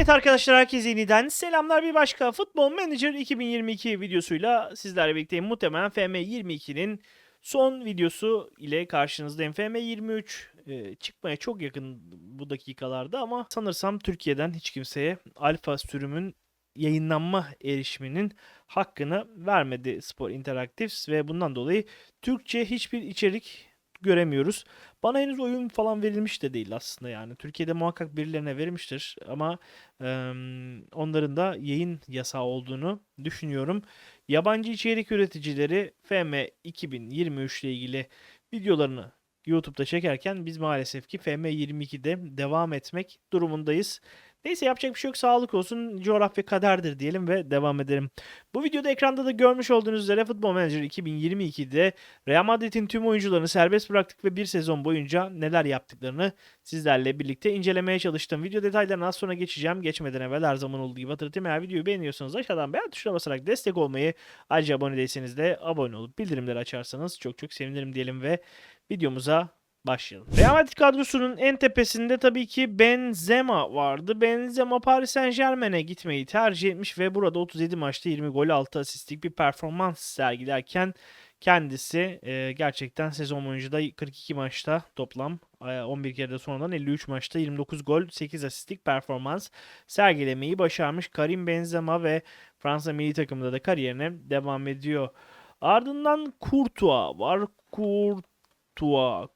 Evet arkadaşlar herkese yeniden selamlar bir başka Futbol Manager 2022 videosuyla sizlerle birlikteyim. Muhtemelen FM22'nin son videosu ile karşınızdayım. FM23 e, çıkmaya çok yakın bu dakikalarda ama sanırsam Türkiye'den hiç kimseye alfa sürümün yayınlanma erişiminin hakkını vermedi Spor Interactives ve bundan dolayı Türkçe hiçbir içerik göremiyoruz. Bana henüz oyun falan verilmiş de değil aslında yani. Türkiye'de muhakkak birilerine verilmiştir ama eee, onların da yayın yasağı olduğunu düşünüyorum. Yabancı içerik üreticileri FM 2023 ile ilgili videolarını YouTube'da çekerken biz maalesef ki FM 22'de devam etmek durumundayız. Neyse yapacak bir şey yok. Sağlık olsun. Coğrafya kaderdir diyelim ve devam edelim. Bu videoda ekranda da görmüş olduğunuz üzere Football Manager 2022'de Real Madrid'in tüm oyuncularını serbest bıraktık ve bir sezon boyunca neler yaptıklarını sizlerle birlikte incelemeye çalıştım. Video detaylarına az sonra geçeceğim. Geçmeden evvel her zaman olduğu gibi hatırlatayım. Eğer videoyu beğeniyorsanız aşağıdan beğen tuşuna basarak destek olmayı, ayrıca abone değilseniz de abone olup bildirimleri açarsanız çok çok sevinirim diyelim ve videomuza başlayalım. Real Madrid kadrosunun en tepesinde tabii ki Benzema vardı. Benzema Paris Saint Germain'e gitmeyi tercih etmiş ve burada 37 maçta 20 gol 6 asistlik bir performans sergilerken kendisi e, gerçekten sezon boyunca da 42 maçta toplam e, 11 kere de sonradan 53 maçta 29 gol 8 asistlik performans sergilemeyi başarmış. Karim Benzema ve Fransa milli takımında da kariyerine devam ediyor. Ardından Courtois var. Courtois.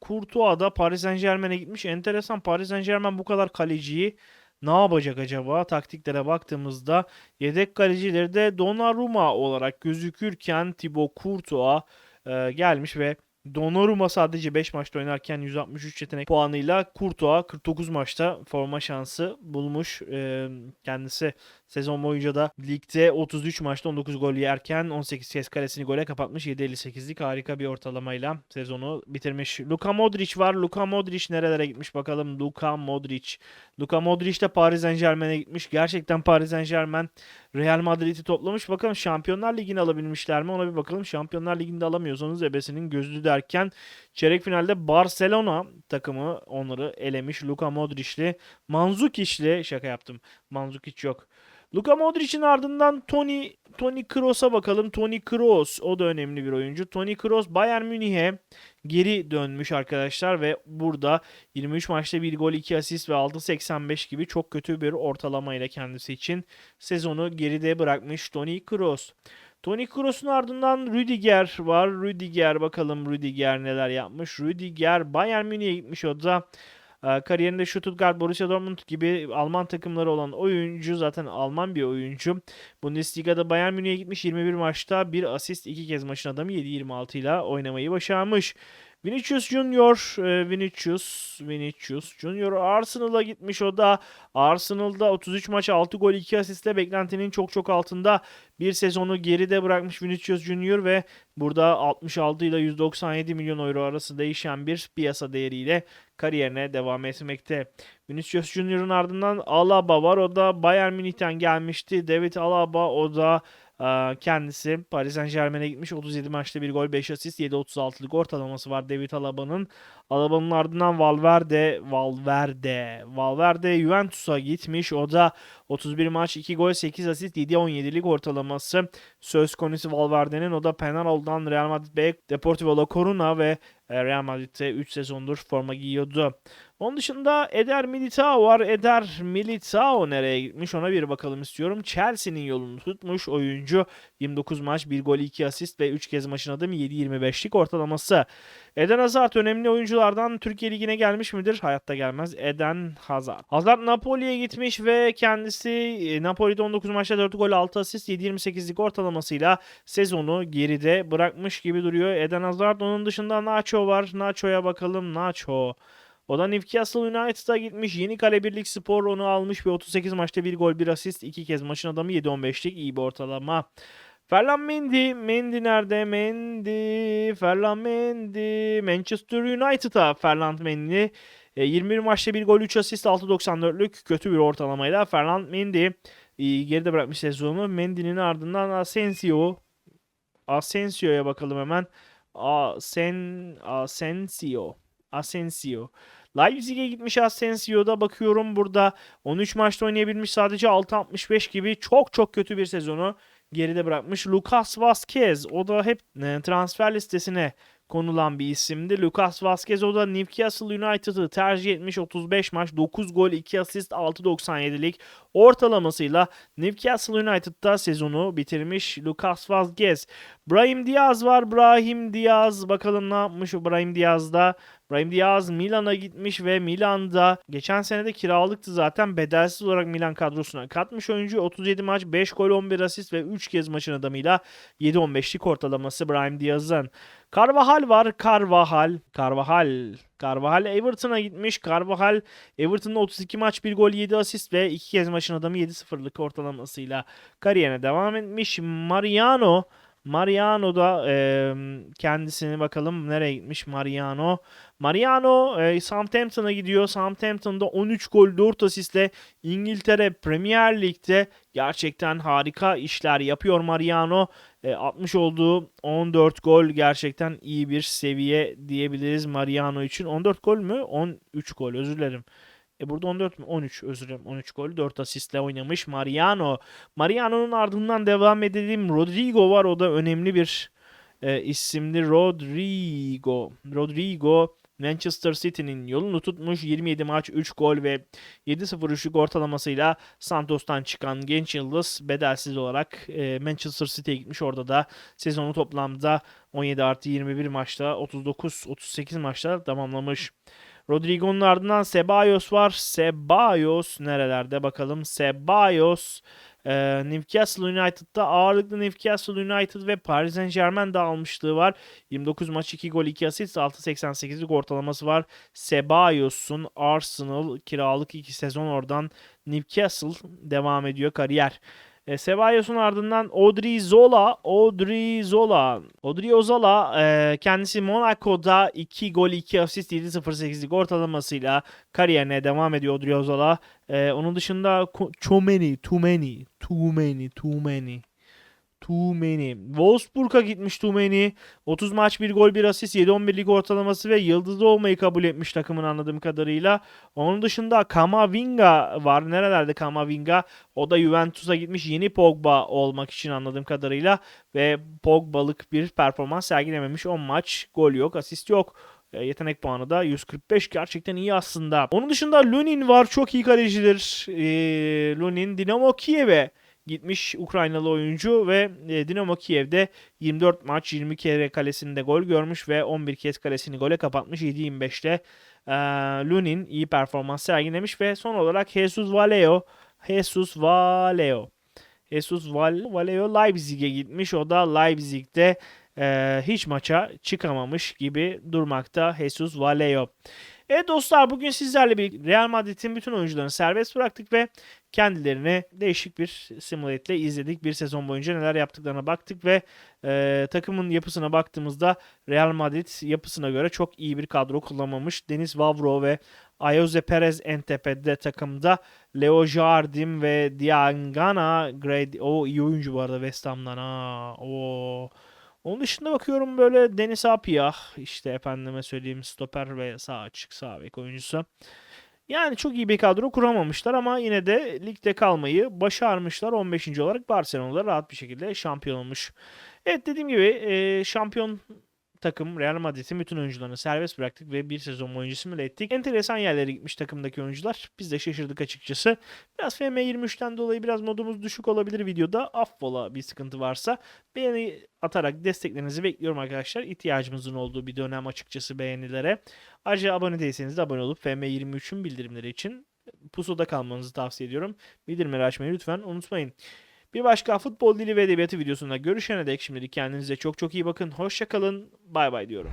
Courtois da Paris Saint Germain'e gitmiş. Enteresan Paris Saint Germain bu kadar kaleciyi ne yapacak acaba? Taktiklere baktığımızda yedek kalecileri de Donnarumma olarak gözükürken Thibaut Courtois e, gelmiş ve Donnarumma sadece 5 maçta oynarken 163 yetenek puanıyla Courtois 49 maçta forma şansı bulmuş. E, kendisi sezon boyunca da ligde 33 maçta 19 gol yerken 18 kez kalesini gole kapatmış. 7.58'lik harika bir ortalamayla sezonu bitirmiş. Luka Modric var. Luka Modric nerelere gitmiş bakalım. Luka Modric. Luka Modric de Paris Saint Germain'e gitmiş. Gerçekten Paris Saint Germain Real Madrid'i toplamış. Bakalım Şampiyonlar Ligi'ni alabilmişler mi? Ona bir bakalım. Şampiyonlar Ligi'nde alamıyorsanız ebesinin gözlü derken çeyrek finalde Barcelona takımı onları elemiş. Luka Modric'li, Manzukic'li şaka yaptım. Manzukic yok. Luka Modric'in ardından Toni Toni Kroos'a bakalım. Toni Kroos o da önemli bir oyuncu. Toni Kroos Bayern Münih'e geri dönmüş arkadaşlar ve burada 23 maçta 1 gol 2 asist ve 6.85 gibi çok kötü bir ortalamayla kendisi için sezonu geride bırakmış Toni Kroos. Toni Kroos'un ardından Rüdiger var. Rüdiger bakalım Rüdiger neler yapmış. Rüdiger Bayern Münih'e gitmiş o da. Ee, Kariyerinde Stuttgart, Borussia Dortmund gibi Alman takımları olan oyuncu zaten Alman bir oyuncu. Bundesliga'da Bayern Münih'e gitmiş 21 maçta 1 asist 2 kez maçın adamı 7-26 ile oynamayı başarmış. Vinicius Junior, e, Vinicius, Vinicius Junior Arsenal'a gitmiş o da. Arsenal'da 33 maç 6 gol 2 asistle beklentinin çok çok altında bir sezonu geride bırakmış Vinicius Junior ve burada 66 ile 197 milyon euro arası değişen bir piyasa değeriyle kariyerine devam etmekte. Vinicius Junior'ın ardından Alaba var. O da Bayern Münih'ten gelmişti. David Alaba o da kendisi Paris Saint Germain'e gitmiş. 37 maçta 1 gol 5 asist 7.36'lık ortalaması var David Alaba'nın. Alaba'nın ardından Valverde, Valverde, Valverde Juventus'a gitmiş. O da 31 maç 2 gol 8 asist 7.17'lik ortalaması söz konusu Valverde'nin. O da Penarol'dan Real Madrid B, Deportivo La Coruna ve e, Real Madrid'de 3 sezondur forma giyiyordu. Onun dışında Eder Militao var. Eder Militao nereye gitmiş ona bir bakalım istiyorum. Chelsea'nin yolunu tutmuş oyuncu. 29 maç 1 gol 2 asist ve 3 kez maçın adamı 7.25'lik ortalaması. Eden Hazard önemli oyunculardan Türkiye Ligi'ne gelmiş midir? Hayatta gelmez. Eden Hazard. Hazard Napoli'ye gitmiş ve kendisi e, Napoli'de 19 maçta 4 gol 6 asist 7.28'lik ortalamasıyla sezonu geride bırakmış gibi duruyor. Eden Hazard onun dışında Nacho var. Nacho'ya bakalım. Nacho. O da Newcastle United'a gitmiş. Yeni Kale Birlik Spor onu almış ve 38 maçta 1 gol 1 asist 2 kez maçın adamı 7.15'lik iyi bir ortalama. Ferland Mendy. Mendy nerede? Mendy. Ferland Mendy. Manchester United'a Ferland Mendy. E, 21 maçta 1 gol 3 asist 6.94'lük kötü bir ortalamayla Ferland Mendy e, geride bırakmış sezonu. Mendy'nin ardından Asensio. Asensio'ya bakalım hemen. Asen, Asensio. Asensio. Leipzig'e gitmiş Asensio'da bakıyorum burada 13 maçta oynayabilmiş sadece 6.65 gibi çok çok kötü bir sezonu geride bırakmış. Lucas Vazquez o da hep e, transfer listesine konulan bir isimdi. Lucas Vazquez o da Newcastle United'ı tercih etmiş 35 maç 9 gol 2 asist 6.97'lik ortalamasıyla Newcastle United'da sezonu bitirmiş Lucas Vazquez. Brahim Diaz var. Brahim Diaz bakalım ne yapmış Brahim Diaz'da. Brahim Diaz Milan'a gitmiş ve Milan'da geçen sene de kiralıktı zaten bedelsiz olarak Milan kadrosuna katmış oyuncu 37 maç 5 gol 11 asist ve 3 kez maçın adamıyla 7-15'lik ortalaması Brahim Diaz'ın. Carvajal var. Carvajal. Carvajal. Carvajal Everton'a gitmiş. Carvajal Everton'da 32 maç 1 gol 7 asist ve 2 kez maçın adamı 7-0'lık ortalamasıyla kariyerine devam etmiş. Mariano Mariano da e, kendisini bakalım nereye gitmiş Mariano. Mariano e, Southampton'a gidiyor. Southampton'da 13 gol 4 asistle İngiltere Premier Lig'de gerçekten harika işler yapıyor Mariano. E, 60 olduğu 14 gol gerçekten iyi bir seviye diyebiliriz Mariano için. 14 gol mü? 13 gol özür dilerim. E burada 14 mü? 13 özür dilerim. 13 gol 4 asistle oynamış Mariano. Mariano'nun ardından devam edelim. Rodrigo var. O da önemli bir e, isimli Rodrigo. Rodrigo Manchester City'nin yolunu tutmuş 27 maç 3 gol ve 7-0 üçlük ortalamasıyla Santos'tan çıkan genç yıldız bedelsiz olarak e, Manchester City'ye gitmiş. Orada da sezonu toplamda 17 artı 21 maçta 39-38 maçta tamamlamış. Rodrigo'nun ardından Ceballos var. Ceballos nerelerde bakalım. Ceballos e, Newcastle United'da ağırlıklı Newcastle United ve Paris Saint Germain'de almışlığı var. 29 maç 2 gol 2 asist 6.88'lik ortalaması var. Cebalos'un Arsenal kiralık 2 sezon oradan Newcastle devam ediyor kariyer. E, Cebalos'un ardından Audrey Zola, Audrey Zola, Audrey Zola e, kendisi Monaco'da 2 gol 2 asist 7.08'lik ortalamasıyla kariyerine devam ediyor Audrey Zola. E, onun dışında ko- too many, too many. Wolfsburg'a gitmiş many. 30 maç 1 gol 1 asist 7-11'lik ortalaması ve yıldızlı olmayı kabul etmiş takımın anladığım kadarıyla. Onun dışında Kamavinga var. Nerelerde Kamavinga? O da Juventus'a gitmiş yeni Pogba olmak için anladığım kadarıyla. Ve Pogba'lık bir performans sergilememiş. 10 maç gol yok asist yok. E, Yetenek puanı da 145 gerçekten iyi aslında. Onun dışında Lunin var çok iyi kalecidir. E, Lunin Dinamo Kiev'e gitmiş Ukraynalı oyuncu ve e, Dinamo Kiev'de 24 maç 20 kere kalesinde gol görmüş ve 11 kez kalesini gole kapatmış 7-25'te. E, Lunin iyi performans sergilemiş ve son olarak Jesus Valeo Jesus Valeo Jesus Val Valeo Leipzig'e gitmiş. O da Leipzig'de e, hiç maça çıkamamış gibi durmakta Jesus Valeo. Evet dostlar bugün sizlerle bir Real Madrid'in bütün oyuncularını serbest bıraktık ve kendilerini değişik bir simülate'le izledik. Bir sezon boyunca neler yaptıklarına baktık ve e, takımın yapısına baktığımızda Real Madrid yapısına göre çok iyi bir kadro kullanmamış. Deniz Vavro ve Ayoze Perez en tepede takımda. Leo Jardim ve Diangana Grade o iyi oyuncu bu arada West Ham'dan ha. O onun dışında bakıyorum böyle Deniz Apiyah işte efendime söyleyeyim stoper ve sağ açık sağ bek oyuncusu. Yani çok iyi bir kadro kuramamışlar ama yine de ligde kalmayı başarmışlar. 15. olarak Barcelona'da rahat bir şekilde şampiyon olmuş. Evet dediğim gibi şampiyon takım Real Madrid'in bütün oyuncularını serbest bıraktık ve bir sezon boyunca simüle ettik. Enteresan yerlere gitmiş takımdaki oyuncular. Biz de şaşırdık açıkçası. Biraz FM23'ten dolayı biraz modumuz düşük olabilir videoda. Affola bir sıkıntı varsa beğeni atarak desteklerinizi bekliyorum arkadaşlar. İhtiyacımızın olduğu bir dönem açıkçası beğenilere. Ayrıca abone değilseniz de abone olup FM23'ün bildirimleri için pusuda kalmanızı tavsiye ediyorum. Bildirimleri açmayı lütfen unutmayın. Bir başka futbol dili ve edebiyatı videosunda görüşene dek şimdilik kendinize çok çok iyi bakın. Hoşçakalın. Bay bay diyorum.